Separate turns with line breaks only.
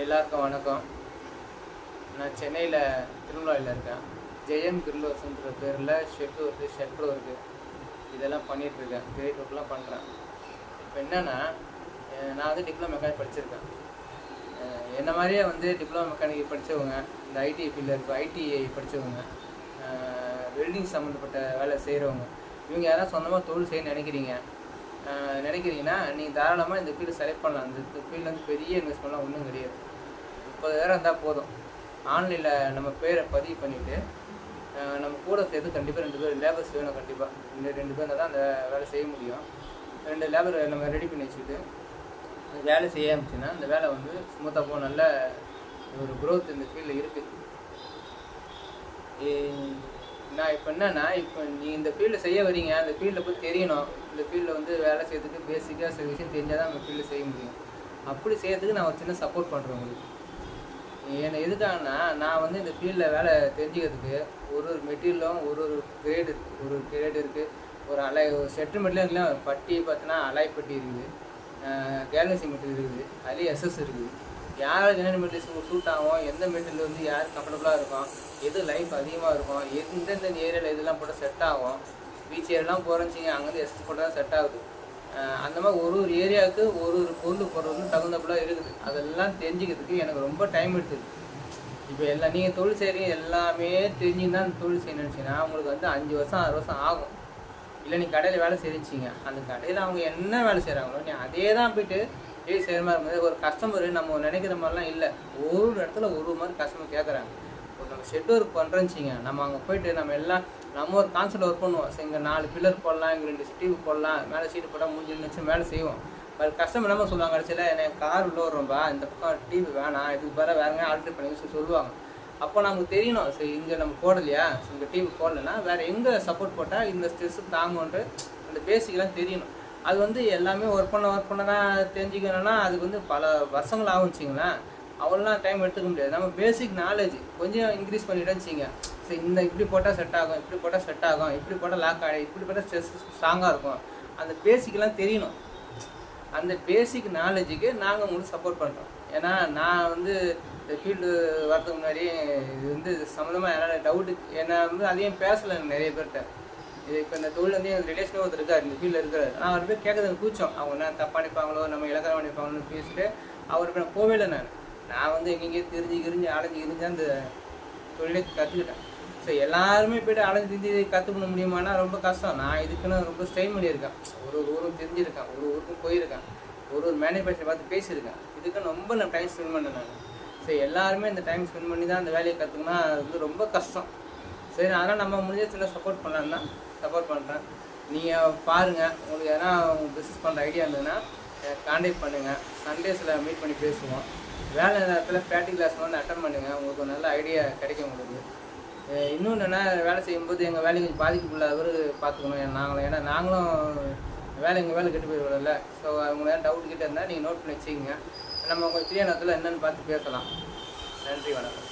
எல்லாருக்கும் வணக்கம். நான் சென்னையில் திருமலாவில் இருக்கேன். ஜெயம் கிர்லோஸ்ன்ற பேரில் ஷெட்டு ஒர்க்கு ஷெட்ரு ஒர்க்கு இதெல்லாம் பண்ணிகிட்ருக்கேன் கிரேட் ஒர்க்லாம் பண்ணுறேன் இப்போ என்னென்னா நான் வந்து டிப்ளமோ மெக்கானிக் படிச்சிருக்கேன். என்ன மாதிரியே வந்து டிப்ளமோ மெக்கானிக் படித்தவங்க இந்த ஐடி ஃபீல்டில் இருக்க ஐடிஐ படித்தவங்க வெல்டிங் சம்மந்தப்பட்ட வேலை செய்கிறவங்க இவங்க யாராவது சொந்தமாக தொழில் செய்ய நினைக்கிறீங்க நினைக்கிறீங்கன்னா நீங்கள் தாராளமாக இந்த ஃபீல்டு செலக்ட் பண்ணலாம். இந்த ஃபீல்டில் வந்து பெரிய இன்வெஸ்ட்மெண்ட்லாம் ஒன்றும் கிடையாது. முப்பதாயிரம் இருந்தால் போதும். ஆன்லைனில் நம்ம பேரை பதிவு பண்ணிவிட்டு நம்ம கூட சேர்த்து கண்டிப்பாக ரெண்டு பேர் லேபர்ஸ் வேணும் கண்டிப்பாக இந்த ரெண்டு பேர் தான் அந்த வேலை செய்ய முடியும். ரெண்டு லேபர் நம்ம ரெடி பண்ணி வச்சுக்கிட்டு அந்த வேலை செய்ய ஆரம்பிச்சுன்னா அந்த வேலை வந்து ஸ்மூத்தாக போக நல்ல ஒரு க்ரோத் இந்த ஃபீல்டில் இருக்குது நான் இப்போ என்னன்னா இப்போ நீ இந்த ஃபீல்டில் செய்ய வரீங்க அந்த ஃபீல்டில் போய் தெரியணும். இந்த ஃபீல்டில் வந்து வேலை செய்யறதுக்கு பேசிக்காக சில விஷயம் தெரிஞ்சால் தான் அந்த ஃபீல்டில் செய்ய முடியும். அப்படி செய்யறதுக்கு நான் ஒரு சின்ன சப்போர்ட் பண்ணுறேன் உங்களுக்கு. என்ன எதுக்காகனா நான் வந்து இந்த ஃபீல்டில் வேலை தெரிஞ்சுக்கிறதுக்கு ஒரு ஒரு மெட்டீரியலும் ஒரு ஒரு கிரேடு இருக்குது ஒரு ஒரு கிரேடு இருக்குது ஒரு அலை ஒரு செட்டில்மெண்ட்லாம் பட்டி பார்த்தோன்னா அலாய் பட்டி இருக்குது கேலசி மெட்டீரியல் இருக்குது. அதுலேயும் எஸ்எஸ் இருக்குது. யார் என்னென்ன மெட்டீரியல்ஸ் சூட் ஆகும் எந்த மெட்டீரியல் வந்து யார் கம்ஃபர்டபுளாக இருக்கும் எது லைஃப் அதிகமாக இருக்கும் எந்தெந்த ஏரியாவில் இதெல்லாம் போட்டால் செட் ஆகும் பீச் ஏரியெல்லாம் போகிறச்சிங்க அங்கேருந்து எஸ்எஸ் போட்டால் தான் செட் ஆகுது. அந்த மாதிரி ஒரு ஒரு ஏரியாவுக்கு ஒரு ஒரு பொருள் போடுறது தகுந்தப்பல இருக்குது. அதெல்லாம் தெரிஞ்சுக்கிறதுக்கு எனக்கு ரொம்ப டைம் எடுத்துது. இப்போ எல்லாம் நீங்கள் தொழில் செய்கிறீங்க எல்லாமே தெரிஞ்சு தான் தொழில் செய்யணும்னு நினச்சிங்கன்னா உங்களுக்கு வந்து அஞ்சு வருஷம் ஆறு வருஷம் ஆகும். இல்லை நீ கடையில் வேலை செஞ்சிங்க அந்த கடையில் அவங்க என்ன வேலை செய்கிறாங்களோ நீ அதே தான் போயிட்டு டெய்லி செய்கிற மாதிரி இருக்கும் ஒரு கஸ்டமர் நம்ம நினைக்கிற மாதிரிலாம் இல்லை. ஒரு இடத்துல ஒரு ஒரு மாதிரி கஸ்டமர் கேட்குறாங்க இப்போ நம்ம ஷெட் ஒர்க் பண்ணுறோன்னு நம்ம அங்கே போயிட்டு நம்ம எல்லாம் நம்ம ஒரு கான்செப்ட் ஒர்க் பண்ணுவோம். சரி இங்கே நாலு பில்லர் போடலாம் இங்கே ரெண்டு டிவி போடலாம் மேலே சீட்டு போட்டால் மூஞ்சி நினச்சி மேலே செய்வோம். அது கஸ்டமர் என்ன சொல்லுவாங்க கடைசியில்? எனக்கு கார் உள்ள வரும்பா இந்த பக்கம் டிவி வேணாம் இதுக்கு பதிலாக வேறங்க ஆல்ட்ரு பண்ணி சொல்லி சொல்லுவாங்க. அப்போ நமக்கு தெரியணும். சரி இங்கே நம்ம போடலையா? இங்கே டிவி போடலைன்னா வேறு எங்கே சப்போர்ட் போட்டால் இந்த ஸ்ட்ரெஸ்ஸு தாங்கும்ன்ட்டு அந்த பேசிக்கெலாம் தெரியணும். அது வந்து எல்லாமே ஒர்க் பண்ண ஒர்க் பண்ண தான் தெரிஞ்சுக்கணும்னா அதுக்கு வந்து பல வருஷங்கள் ஆகும் அவ்வளோலாம் டைம் எடுத்துக்க முடியாது. நம்ம பேசிக் நாலேஜ் கொஞ்சம் இன்க்ரீஸ் பண்ணிட்டோம்னு வச்சுங்க சரி இந்த இப்படி போட்டால் செட் ஆகும் இப்படி போட்டால் செட் ஆகும் இப்படி போட்டால் லாக் ஆகிடும் இப்படி போட்டால் ஸ்ட்ரெஸ் ஸ்ட்ராங்காக இருக்கும். அந்த பேசிக்லாம் தெரியணும். அந்த பேசிக் நாலேஜுக்கு நாங்கள் உங்களுக்கு சப்போர்ட் பண்ணுறோம் ஏன்னா நான் வந்து இந்த ஃபீல்டு வரதுக்கு முன்னாடி இது வந்து சம்மந்தமாக என்னால் டவுட்டு என்ன வந்து அதையும் பேசலை நிறைய பேர்கிட்ட. இது இப்போ இந்த தொழில் வந்து எங்கள் ரிலேஷனே ஒருத்தர் இருக்கார் இந்த ஃபீல்டில் இருக்கார். நான் அவர் போய் கேட்கறது கூச்சம். அவங்க என்ன தப்பாக நினைப்பாங்களோ நம்ம இலக்கணம் நினைப்பாங்களோன்னு பேசிட்டு அவருக்கு நான் போவே இல்லை நான். நான் வந்து எங்கெங்கேயோ தெரிஞ்சு கிரிஞ்சு அலைஞ்சு கிரிஞ்சு அந்த தொழிலை கற்றுக்கிட்டேன் ஸோ எல்லாருமே போய்ட்டு அலைஞ்சு திரிஞ்சு கற்றுக்கணும் முடியுமானா ரொம்ப கஷ்டம். நான் இதுக்குன்னு ரொம்ப ஸ்ட்ரெயின் பண்ணியிருக்கேன். ஒரு ஒரு ஊரும் தெரிஞ்சிருக்கேன் ஒரு ஊருக்கும் போயிருக்கேன் ஒரு ஒரு மேனுஃபேக்சர் பார்த்து பேசியிருக்கேன். இதுக்கு ரொம்ப நான் டைம் ஸ்பெண்ட் பண்ணேன் நான். ஸோ எல்லாருமே இந்த டைம் ஸ்பெண்ட் பண்ணி தான் அந்த வேலையை கற்றுக்கணும் அது வந்து ரொம்ப கஷ்டம். சரி அதனால் நம்ம முடிஞ்ச சில சப்போர்ட் பண்ணலான்னா சப்போர்ட் பண்ணுறேன் நீங்கள் பாருங்கள் உங்களுக்கு எதனா பிஸ்னஸ் பண்ணுற ஐடியா இருந்ததுன்னா காண்டாக்ட் பண்ணுங்கள் சண்டேஸில் மீட் பண்ணி பேசுவோம். வேலை நேரத்தில் பேட்டிங் கிளாஸ் வந்து அட்டன் பண்ணுங்கள் உங்களுக்கு ஒரு நல்ல ஐடியா கிடைக்கும் உங்களுக்கு. அஹ் இன்னொன்று வேலை செய்யும்போது எங்கள் வேலை கொஞ்சம் பாதிப்புக்குள்ளாதவர் பார்த்துக்கணும் நாங்களும் ஏன்னா நாங்களும் வேலை எங்கள் வேலை கெட்டு போயிடுவோம்ல ஸோ அவங்க ஏதாவது டவுட் கிட்டே இருந்தால் நீங்கள் நோட் பண்ணி வச்சுக்கோங்க. நம்ம கொஞ்சம் ஃப்ரீயான இடத்துல என்னென்னு பார்த்து பேசலாம். நன்றி வணக்கம்.